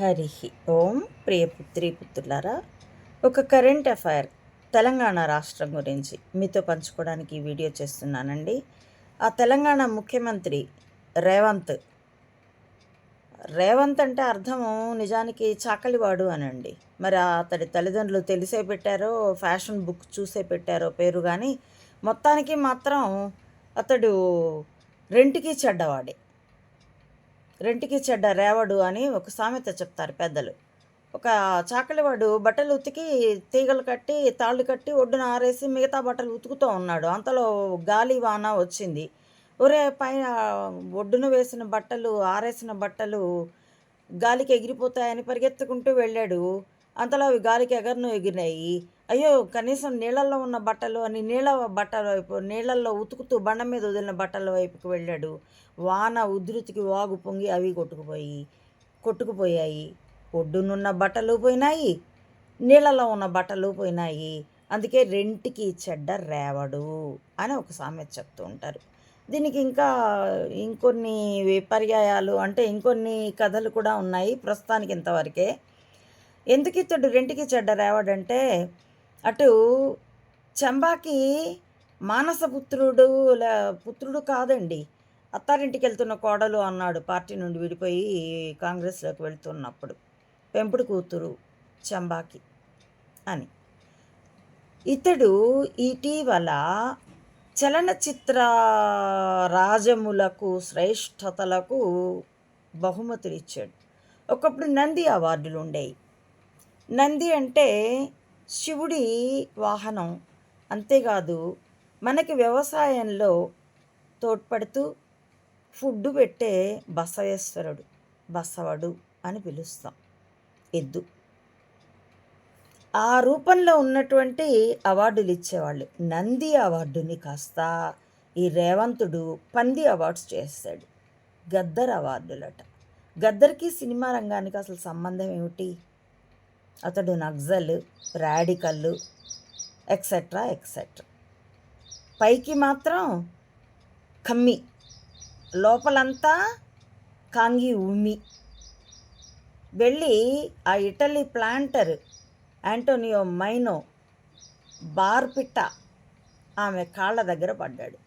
హరి ఓం ప్రియపుత్రి పుత్రులారా ఒక current affair Telangana రాష్ట్రం గురించి మీతో పంచుకోవడానికి ఈ వీడియో చేస్తున్నానండి. ఆ తెలంగాణ ముఖ్యమంత్రి రేవంత్ రేవంత్ అంటే అర్థము నిజానికి చాకలివాడు అనండి. మరి అతడి తల్లిదండ్రులు తెలిసే పెట్టారో ఫ్యాషన్ బుక్ చూసే పెట్టారో పేరు కానీ మొత్తానికి మాత్రం అతడు రెంట్కి చెడ్డవాడే. రెంటికి చెడ్డ రేవడు అని ఒక సామెత చెప్తారు పెద్దలు. ఒక చాకలివాడు బట్టలు ఉతికి తీగలు కట్టి తాళ్ళు కట్టి ఒడ్డున ఆరేసి మిగతా బట్టలు ఉతుకుతూ ఉన్నాడు. అంతలో గాలి వాన వచ్చింది. ఒరే పైన ఒడ్డున వేసిన బట్టలు ఆరేసిన బట్టలు గాలికి ఎగిరిపోతాయని పరిగెత్తుకుంటూ వెళ్ళాడు. అంతలో అవి గాలికి ఎగరను ఎగిరినాయి. అయ్యో కనీసం నీళ్ళల్లో ఉన్న బట్టలు అని నీళ్ళ బట్టల వైపు నీళ్ళల్లో ఉతుకుతూ బండ మీద వదిలిన బట్టల వైపుకి వెళ్ళాడు. వాన ఉధృతికి వాగు పొంగి అవి కొట్టుకుపోయి కొట్టుకుపోయాయి. ఒడ్డునున్న బట్టలు పోయినాయి నీళ్ళలో ఉన్న బట్టలు పోయినాయి. అందుకే రెంటికి చెడ్డ రేవడు అని ఒక సామెత చెప్తూ ఉంటారు. దీనికి ఇంకా ఇంకొన్ని విపర్యాయాలు అంటే ఇంకొన్ని కథలు కూడా ఉన్నాయి ప్రస్తుతానికి ఇంతవరకే. ఎందుకు ఇతడు రెంటికి చెడ్డ రేవడంటే అటు చంబాకి మానస పుత్రుడు పుత్రుడు కాదండి. అత్తారింటికి వెళ్తున్న కోడలు అన్నాడు పార్టీ నుండి విడిపోయి కాంగ్రెస్లోకి వెళ్తున్నప్పుడు. పెంపుడు కూతురు చంబాకి అని. ఇతడు ఇటీవల చలనచిత్ర రాజములకు శ్రేష్టతలకు బహుమతులు ఇచ్చాడు ఒకప్పుడు నంది అవార్డులు ఉండేవి నంది అంటే శివుడి వాహనం. అంతేకాదు మనకి వ్యవసాయంలో తోడ్పడుతూ ఫుడ్ పెట్టే బసవేశ్వరుడు బసవడు అని పిలుస్తాం. ఎద్దు. ఆ రూపంలో ఉన్నటువంటి అవార్డులు ఇచ్చేవాళ్ళు. నంది అవార్డుని కాస్త ఈ రేవంతుడు పంది అవార్డ్స్ చేస్తాడు. గద్దర్ అవార్డులట. గద్దర్కి సినిమా రంగానికి అసలు సంబంధం ఏమిటి? అతడు నక్సల్ రాడికల్ ఎక్సెట్రా ఎక్సెట్రా. పైకి మాత్రం కమ్మి లోపలంతా కాంగి ఉమి వెళ్ళి ఆ ఇటలీ ప్లాంటర్ యాంటోనియో మైనో బార్పిట్ట ఆమె కాళ్ళ దగ్గర పడ్డాడు.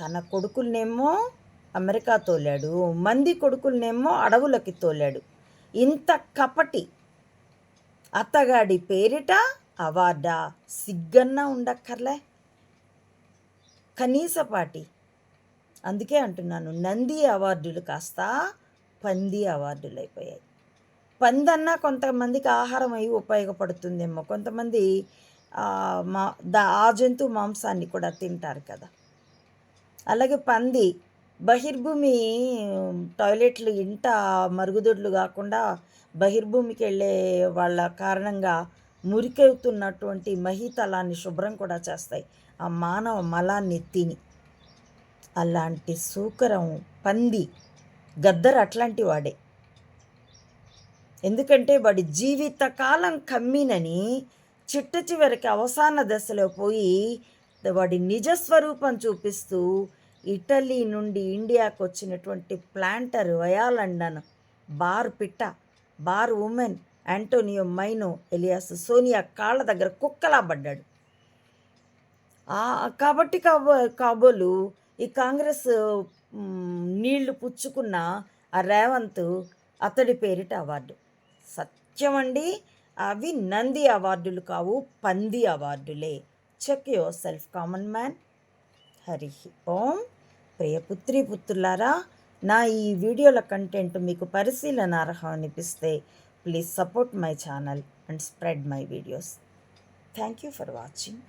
తన కొడుకులనేమో అమెరికా తోలాడు మంది కొడుకులనేమో అడవులకి తోలాడు. ఇంత కపటి అత్తగాడి పేరిట అవార్డా సిగ్గన్నా ఉండక్కర్లే. కనీసపాటి అందుకే అంటున్నాను నంది అవార్డులు కాస్త పంది అవార్డులు అయిపోయాయి పందన్నా కొంతమందికి ఆహారం అయి ఉపయోగపడుతుందేమో. కొంతమంది మా దా ఆ జంతు మాంసాన్ని కూడా తింటారు కదా. అలాగే పంది బహిర్భూమి టాయిలెట్లు ఇంట మరుగుదొడ్లు కాకుండా బహిర్భూమికి వెళ్ళే వాళ్ళ కారణంగా మురికెవుతున్నటువంటి మహితలాన్ని శుభ్రం కూడా చేస్తాయి. ఆ మానవ మలాన్ని తిని అలాంటి సూకరం పంది గద్దర్ అట్లాంటి వాడే. ఎందుకంటే వాడి జీవితకాలం కమ్మినని చిట్ట చివరికి అవసాన దశలో పోయి వాడి నిజస్వరూపం చూపిస్తూ ఇటలీ నుండి ఇండియాకు వచ్చినటువంటి ప్లాంటర్ వయాలండన్ బార్ పిట్ట bar women Antonio Maino alias Sonia కాళ్ళ దగ్గర కుక్కలా పడ్డాడు. కాబట్టి కాబో కాబోలు ఈ కాంగ్రెస్ నీళ్ళు పుచ్చుకున్న ఆ రేవంత్ అతడి పేరిట అవార్డు. సత్యమండి అవి నంది అవార్డులు కావు పంది అవార్డులే. Check yourself common man Hari Om. ప్రియపుత్రి పుత్రులారా నా ఈ వీడియోల కంటెంట్ మీకు పరిశీలన అర్హం అనిపిస్తే please support my channel and spread my videos. Thank you for watching.